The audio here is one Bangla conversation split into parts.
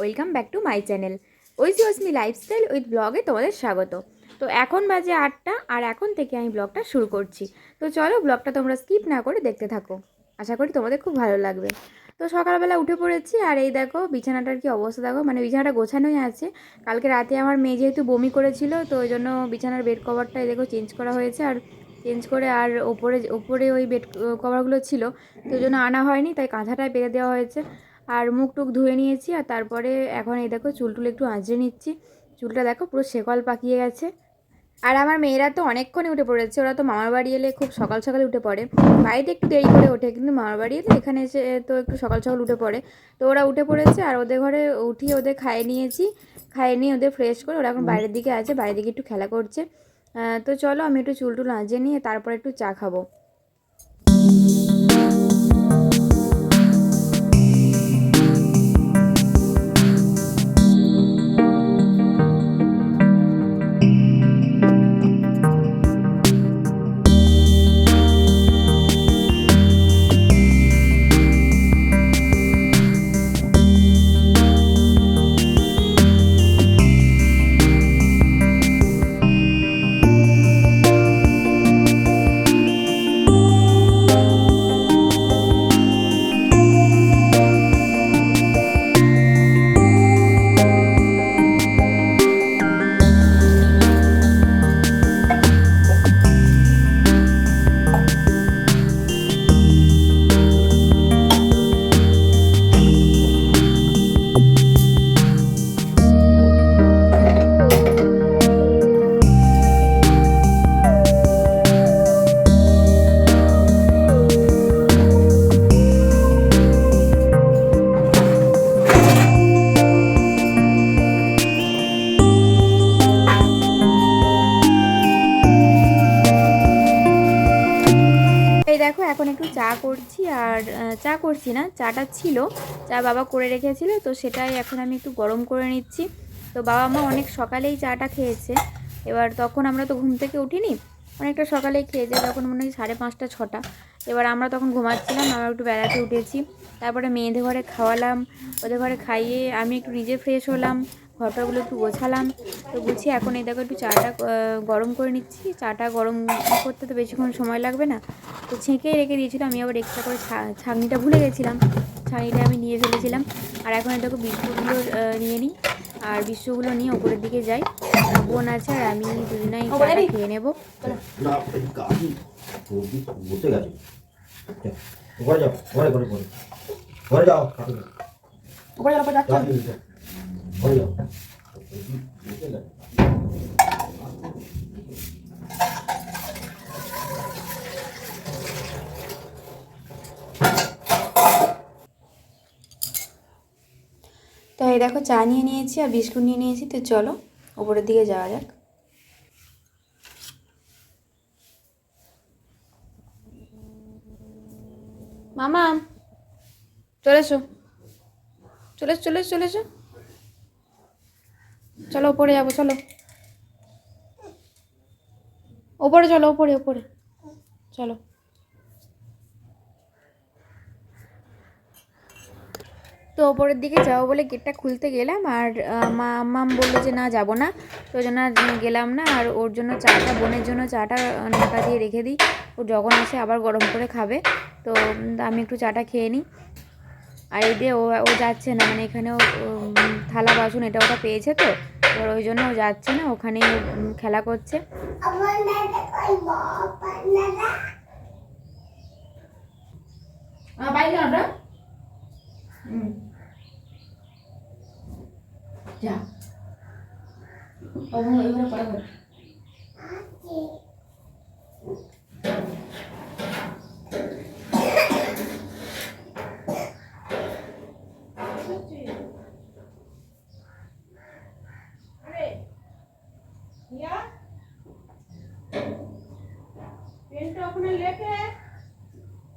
Welcome back to my channel. ওইস ওয়াসমি লাইফস্টাইল উইথ ব্লগে তোমাদের স্বাগত। তো এখন বাজে আটটা, আর এখন থেকে আমি ব্লগটা শুরু করছি। তো চলো ব্লগটা তোমরা স্কিপ না করে দেখতে থাকো। আশা করি তোমাদের খুব ভালো লাগবে। তো সকালবেলা উঠে পড়েছি, আর এই দেখো বিছানাটার কি অবস্থা দেখো। মানে বিছানাটা গোছানোই আছে। কালকে রাতে আমার মেয়ে যেহেতু বমি করেছিল, তো ওই জন্য বিছানার বেড কভারটা এই দেখো চেঞ্জ করা হয়েছে। আর চেঞ্জ করে আর ওপরে ওপরে ওই বেড কভারগুলো ছিল, তো ওই জন্য আনা হয়নি, তাই কাঁথাটায় পেতে দেওয়া হয়েছে। আর মুখ টুক ধুয়ে নিয়েছি আর তারপরে এখন এই দেখো চুল টুল একটু আঁচড়ে নিচ্ছি। চুলটা দেখো পুরো শেকল পাকিয়ে গেছে। আর আমার মেয়েরা তো অনেকক্ষণে উঠে পড়েছে, ওরা তো মামার বাড়ি এলে খুব সকাল সকাল উঠে পড়ে। বাড়িতে একটু দেরি করে ওঠে, কিন্তু মামার বাড়ি এলে এখানে এসে তো একটু সকাল সকাল উঠে পড়ে। তো ওরা উঠে পড়েছে আর ওদের ঘরে উঠিয়ে ওদের খাইয়ে নিয়েছি খাইয়ে নিয়ে ওদের ফ্রেশ করে ওরা এখন বাইরের দিকে আছে, বাইরের দিকে একটু খেলা করছে। তো চলো আমি একটু চুল টুল আঁচিয়ে নিয়ে তারপরে একটু চা খাব। করছি না, চাটা ছিল, চা বাবা করে রেখেছিল, তো সেটাই এখন আমি একটু গরম করে নিচ্ছি। তো বাবা মা অনেক সকালেই চাটা খেয়েছে, এবার তখন আমরা তো ঘুম থেকে উঠিনি, অনেকটা সকালেই খেয়েছে, তখন মনে হয় সাড়ে পাঁচটা, ছটা। এবার আমরা তখন ঘুমাচ্ছিলাম, আমরা একটু বেড়াতে উঠেছি, তারপরে মেয়েদের ঘরে খাওয়ালাম, ওদের ঘরে খাইয়ে আমি একটু নিজে ফ্রেশ হলাম ঘরটাগুলো একটু গোছালাম। তো গুছিয়ে এখন এই দেখো একটু চাটা গরম করে নিচ্ছি। চাটা গরম করতে তো বেশিক্ষণ সময় লাগবে না। তো ছেঁকেই রেখে দিয়েছিলাম আমি আবার এক্সট্রা করে ছা- ছাঁকনিটা ভুলে গেছিলাম। ছাঁকনিটা আমি নিয়ে ফেলেছিলাম। আর এখন এই দেখো বিস্কুটগুলো নিয়ে নিই। আর বিস্কুটগুলো নিয়ে ওপরের দিকে যাই। বোন আছে আর আমি দুজনেই চাটা খেয়ে নেব। ঘরে যাও ঘরে ঘরে ঘরে। ঘরে যাও। তো এই দেখো চা নিয়ে নিয়েছি আর বিস্কুট নিয়ে নিয়েছি, তো চলো ওপরের দিকে যাওয়া যাক। মামা, চলে এসো। চলে চলে চলো ওপরে যাব, চলো। ওপরে চলো, ওপরে ওপরে। চলো। তো ওপরের দিকে যাব বলে গেটটা খুলতে গেলাম আর মা, মাম বলল যে না, যাব না। তো জন্য গেলাম না আর ওর জন্য চাটা, বোনের জন্য চাটা ঢাকা দিয়ে রেখে দিই। ও যখন আসে আবার গরম করে খাবে। তো আমি একটু চাটা খেয়ে নিই। আর এই দিয়ে ও ও যাচ্ছে না মানে এখানেও থালা, বাসন এটা ওটা পেয়েছে তো। এবার ওই জন্য ও যাচ্ছে না ওখানেই খেলা করছে ওটা। হুম। যা।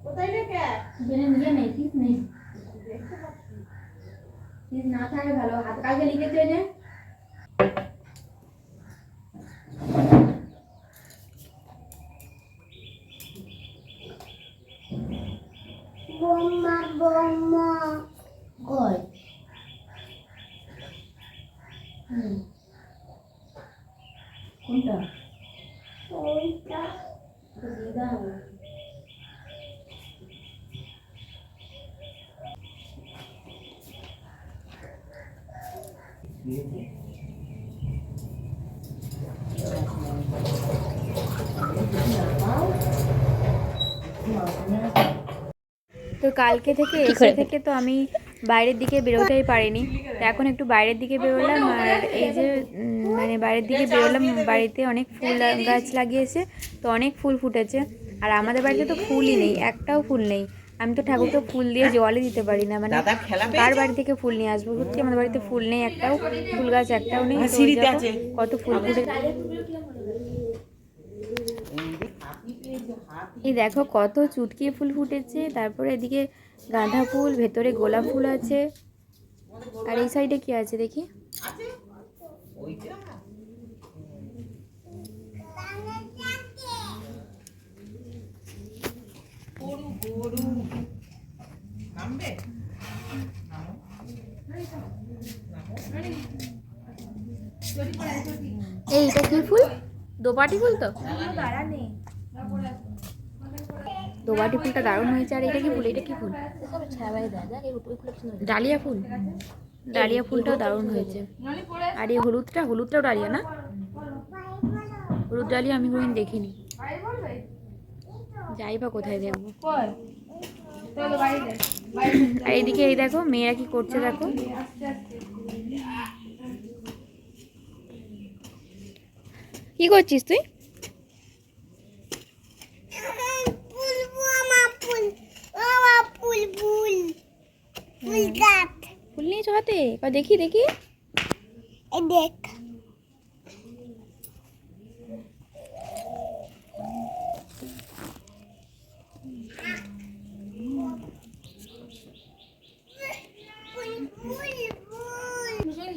ওখানে ওইখানে পড়া করো। বেনে নিয়ে নেই, ঠিক নেই। ঠিক না থাকে ভালো হাত কালকে লিখেছে যে বোমা বোমা কই কোনটা ওইটা দিয়ে দাও তো কালকে থেকে এসে থেকে তো আমি বাইরের দিকে বেরোতেই পারিনি। তো এখন একটু বাইরের দিকে বেরোলাম আর এই যে মানে বাইরের দিকে বেরোলাম বাড়িতে অনেক ফুল গাছ লাগিয়েছে তো অনেক ফুল ফুটেছে। আর আমাদের বাড়িতে তো ফুলই নেই একটাও ফুল নেই। আমি তো ঠাকুরকে ফুল দিয়ে জলই দিতে পারি না মানে কার বাড়ি থেকে ফুল নিয়ে আসব সত্যি আমাদের বাড়িতে ফুল নেই একটাও ফুল গাছ একটাও নেই কত ফুল ফুটে। এই দেখো কত চুটকি ফুল ফুটেছে তারপরে এদিকে গাঁদা ফুল ভেতরে গোলাপ ফুল আছে। আর এই সাইডে কি আছে দেখি? এইটা কি ফুল? দোপাটি ফুল তো? দোপাটি ফুলটা দারুণ হয়েছে, আর এটা কি ফুল? এটা কি ফুল? ডালিয়া ফুল। ডালিয়া ফুলটাও দারুণ হয়েছে। আর এই হলুদটা, হলুদটাও ডালিয়া না? হলুদ ডালিয়া আমি কোনোদিন দেখিনি। যাই বা কোথায় দেখব আর এইদিকে এই দেখো মেয়েরা কি করছে দেখো। কি করছিস তুই? ফুল নিয়েছো হাতে? দেখি দেখি। দেখ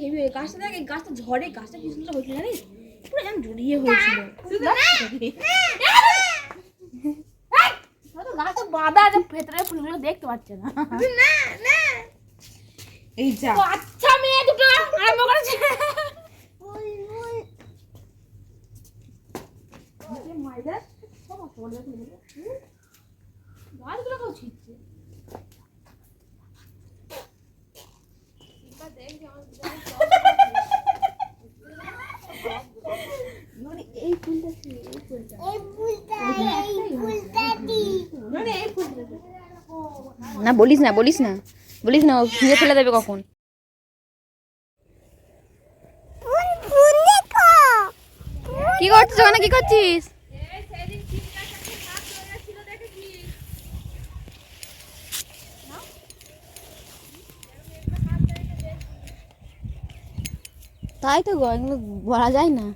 হেভি গাছটা দেখ এই গাছটা ঝড়ে গাছটা কি সুন্দর হয়েছিল জানিস? পুরো যেন জড়িয়ে হয়েছিল। গাছটা বাঁধা আছে ভেতরে ফুলগুলো দেখতে পাচ্ছে না। এই যা। আচ্ছা মেয়ে দুটো আরম্ভ করেছে কেউ ছিটছে এই ফুলটা এই ফুলটা দি না বলিস না বলিস না। বলিস না ও ফিরে ফেলে দেবে কখন। কি করছিস ওখানে কি করছিস? তাই তো গো এগুলো বলা যায় না।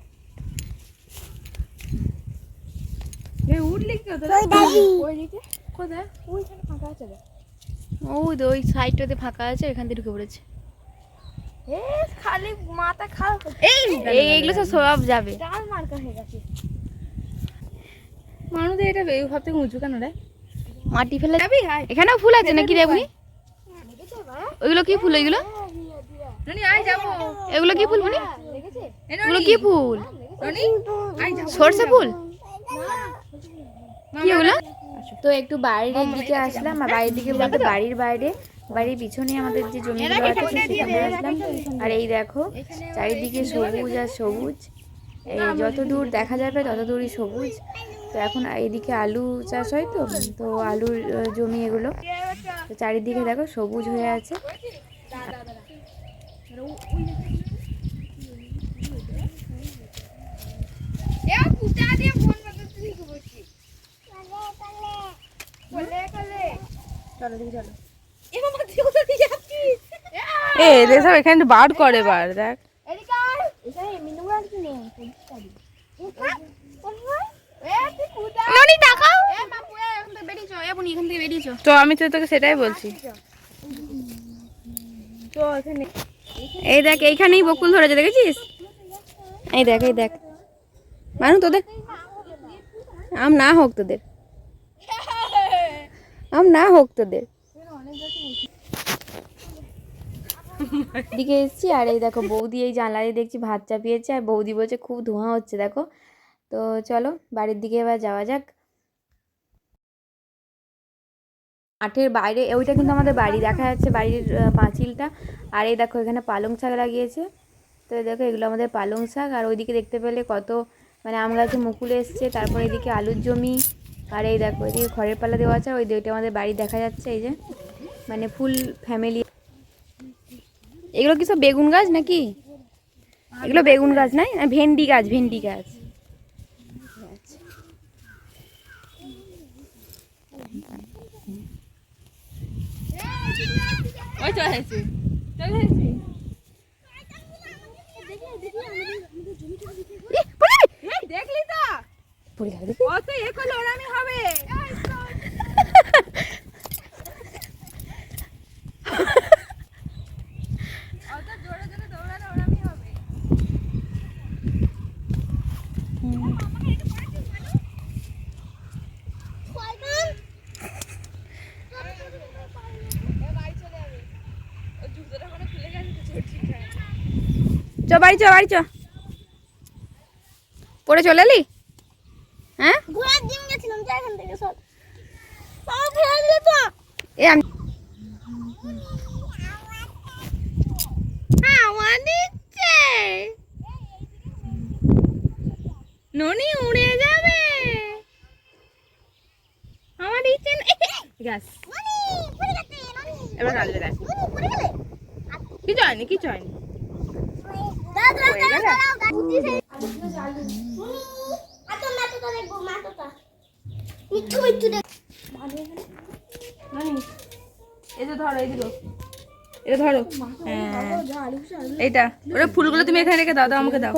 উঠলি কি হতো কোথায় ওই তো ওই সাইডটাতে ফাঁকা আছে এখান থেকে ঢুকে পড়েছে। খালি মাথা খারাপ এই এইগুলো সব সব যাবে। ডাল মার্কা হয়ে গেছে। মানুষদের এটা এই সব থেকে উঁচু কেন রে? মাটি ফেলে যাবি? এখানেও ফুল আছে নাকি রে বুনি ওইগুলো কি ফুল ওইগুলো? রনি আয় যাব। এগুলো কি ফুল বুনি এ এগুলো কি ফুল? রনি আয় যাব। সর্ষে ফুল? কি ওগুলো? তো একটু বাইরের দিকে আসলাম আর বাইরের দিকে বলতে বাড়ির বাইরে বাড়ির পিছনে আমাদের যে জমিগুলো আছে সেখানে আসলাম আর এই দেখো চারিদিকে সবুজ আর সবুজ। এই যত দূর দেখা যাবে তত দূরই সবুজ। তো এখন এইদিকে আলু চাষ হয় তো তো আলুর জমি এগুলো। তো চারিদিকে দেখো সবুজ হয়ে আছে। এ এদের সব এখানে বার করে বার দেখ। ননি এখান থেকে তো আমি তো তোকে সেটাই বলছি। এই দেখ এইখানেই বকুল ধরেছে দেখেছিস? এই দেখ এই দেখ। মানু তোদের। আম না হোক তোদের। আম না হোক তোদের। দিকে এসেছি, আর এই দেখো বৌদি এই জানলায় দেখছি ভাত চাপিয়েছে, আর বৌদি বলছে খুব ধোঁয়া হচ্ছে দেখো। তো চলো, বাড়ির দিকে এবার যাওয়া যাক। মাঠের বাইরে ওইটা কিন্তু আমাদের বাড়ি, দেখা যাচ্ছে বাড়ির পাঁচিলটা। আর এই দেখো এখানে পালং শাক লাগিয়েছে। তো দেখো এগুলো আমাদের পালং শাক, আর ওইদিকে দেখতে পেলে কত মানে আম গাছে মুকুল এসছে, তারপর এদিকে আলুর জমি। আর এই দেখো এদিকে খড়ের পাল্লা দেওয়া আছে ওই দিকটা আমাদের বাড়ি দেখা যাচ্ছে এই যে মানে ফুল ফ্যামিলি এগুলো কি সব বেগুন গাছ নাকি? এগুলো বেগুন গাছ নাই? ভেন্ডি গাছ ভেন্ডি গাছ। দেখলি তো? পড়ে দেখি। অত এ করলে ওরামি হবে। চ বাড়ি চ বাড়ি চ। পড়ে চলে এলি হ্যাঁ ঘোড়ার ডিম গেছিলাম যা এখান থেকে সর বাবা ফেলে দিলে তো এ আমি আমার দিচ্ছে ননি উড়ে যাবে আমার দিচ্ছে গাছ ননি পড়ে গেছে ননি এবার কাটবে দেখ ননি পড়ে গেলে কিছু হয়নি কিছু হয়নি দাদা হয়ে গেলে? দাদা বুদ্ধি সে ননি আতো মাটোটা দেখব মাটোটা মিঠু মিঠু দেখ ননি এই যে ধরো এই দিলো এটা ধরো। হ্যাঁ। এইটা। ওটা ফুলগুলো তুমি এখানে রেখে দাও দাও আমাকে দাও।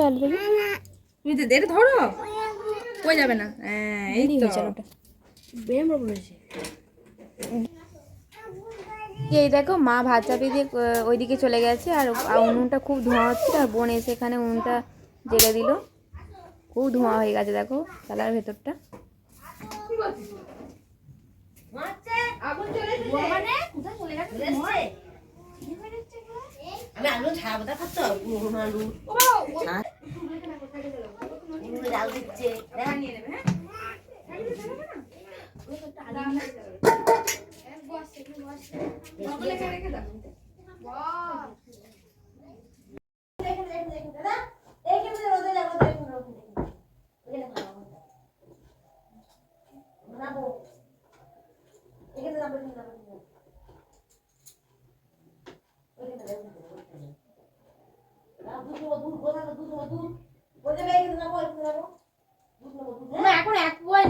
তুমি তো এটা ধরো। কই যাবে না? হ্যাঁ এই তো। এই দেখো মা ভাত চাপিয়ে দিয়ে ওইদিকে চলে গেছে। আর উনুনটা খুব ধোঁয়া হচ্ছিল আর বোন এসে এখানে উনুনটা জেলে দিল। খুব ধোঁয়া হয়ে গেছে দেখো চালার ভেতরটা। আমি আলু ছাড়াবো তা। খাচ্ছ আলু জাল দিচ্ছে দেখা। নিয়ে নেবে হ্যাঁ না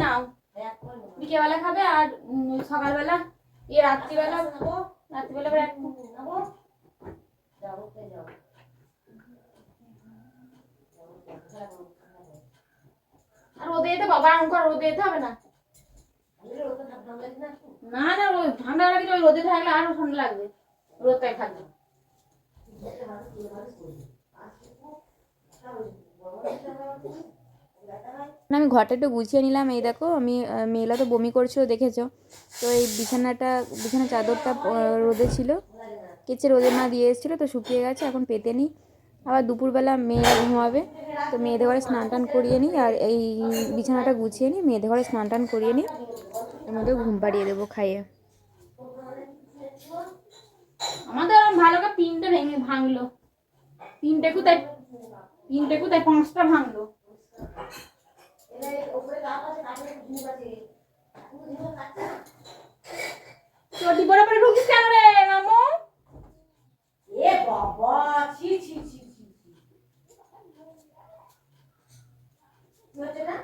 নাও। বিকেলবেলা খাবে আর সকালবেলা এ রাত্রিবেলা রাত্রিবেলা আর রোদে যেতে বাবা আরাম কর রোদে যেতে হবে না? না না ঠান্ডা লাগে ওই রোদে থাকলে আরও ঠান্ডা লাগবে। রোদটাই থাকবে। আমি ঘরটা একটু গুছিয়ে নিলাম। এই দেখো, আমি মেয়েলা তো বমি করছিল দেখেছ? তো এই বিছানাটা, বিছানা চাদরটা রোদে ছিল। কেচে রোদে না দিয়ে এসেছিল, তো শুকিয়ে গেছে, এখন পেতে নিই। আবার দুপুরবেলা মেয়েরা ঘুমাবে, তো মেয়েদের ঘরে স্নান টান করিয়ে নিই, আর এই বিছানাটা গুছিয়ে নিই, মেয়েদের ঘরে স্নান টান করিয়ে নিই। এর মধ্যে ঘুম পাড়িয়ে দেবো খাইয়ে। আমাদের ভাঙলো। তিনটে কোথায় তিনটে কোথায়? পাঁচটা ভাঙলো। চটি পরে পরে ঢুকিস কেন রে, মামু এ বাবা, ছি ছি ছি ছি ছি। না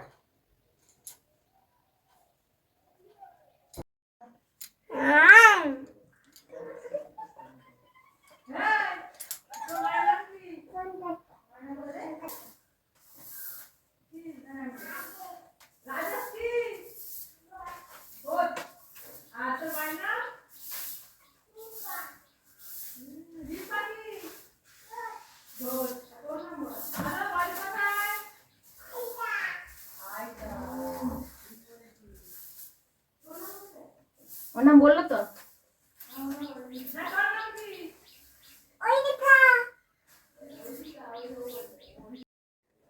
ওর নাম বলল তো?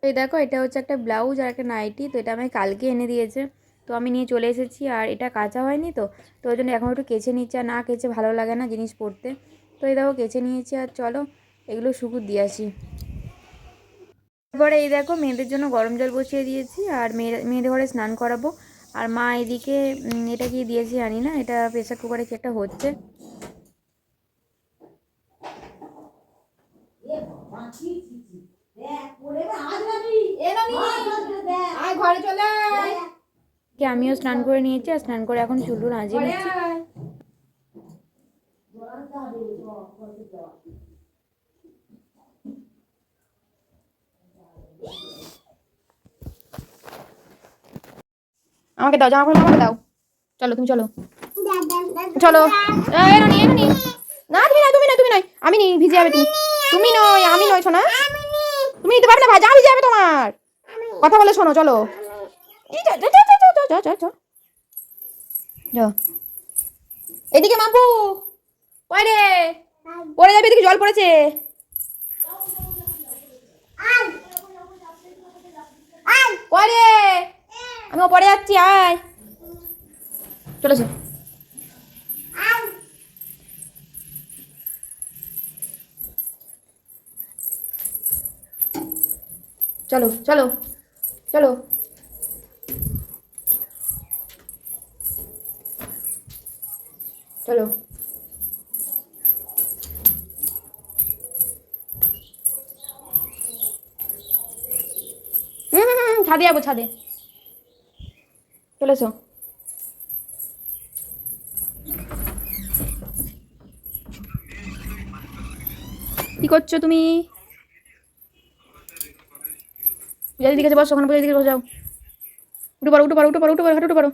এই দেখো, এটা হচ্ছে একটা ব্লাউজ আর একটা নাইটি, তো এটা আমি কালকে এনে দিয়েছে। তো আমি নিয়ে চলে এসেছি আর এটা কাঁচা হয়নি তো তো ওই জন্য এখন একটু কেচে নিচ্ছে আর না কেচে ভালো লাগে না জিনিস পরতে। তো এই দেখো, কেচে নিয়েছি আর চলো, এগুলো শুকুর দিয়ে আসি। তারপরে এই দেখো, মেয়েদের জন্য গরম জল বসিয়ে দিয়েছি আর মেয়ে, মেয়েদের ঘরে স্নান করাবো। আর মা এদিকে এটা কি দিয়েছে জানি না এটা প্রেসার কুকারে কি একটা হচ্ছে। আমিও স্নান করে নিয়েছি আর স্নান করে এখন চুল নাজিয়ে নিচ্ছি। আয়। আমাকে দাও জামা কাপড় আমাকে দাও। চলো তুমি চলো। চলো। এনো নি এনো নি না তুমি নয় তুমি নয় তুমি নয়। আমি নি ভিজে যাবে তুমি। তুমি নয় আমি নয় শোনা। তুমি নিতে পারবে না ভাই জামা ভিজে যাবে তোমার। কথা বলে শোনো চলো। যা, যা, যা, যা, যা, যা, যা, যা। যা। এদিকে মাপু ওই রে? পড়ে যাবে এদিকে জল পড়েছে। কই রে? আমি পড়ে যাচ্ছি আয়। চলেছে চলো চলো চলো। চলো। হুম হুম ছাদে যাব ছাদে। চলেছো কি করছ তুমি পূজা দিদি কাছে বসো ওখানে পূজা দিদিকে বসে যাও উঠে পারো উঠে পারো উঠে পারো উঠে পারো হাঁটু পারো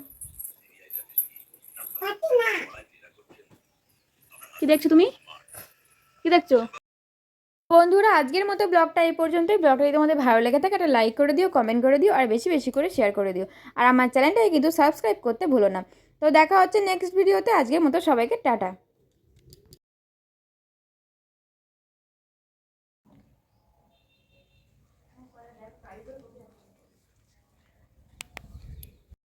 কি দেখছ তুমি কি দেখছ বন্ধুরা, আজকের মতো ব্লগটা এই পর্যন্তই। ব্লগটা যদি তোমাদের ভালো লেগে থাকে, একটা লাইক করে দিও কমেন্ট করে দিও, আর বেশি বেশি করে শেয়ার করে দিও। আর আমার চ্যানেলটাকে কিন্তু সাবস্ক্রাইব করতে ভুলো না। তো দেখা হচ্ছে নেক্সট ভিডিওতে আজকের মতো সবাইকে টাটা।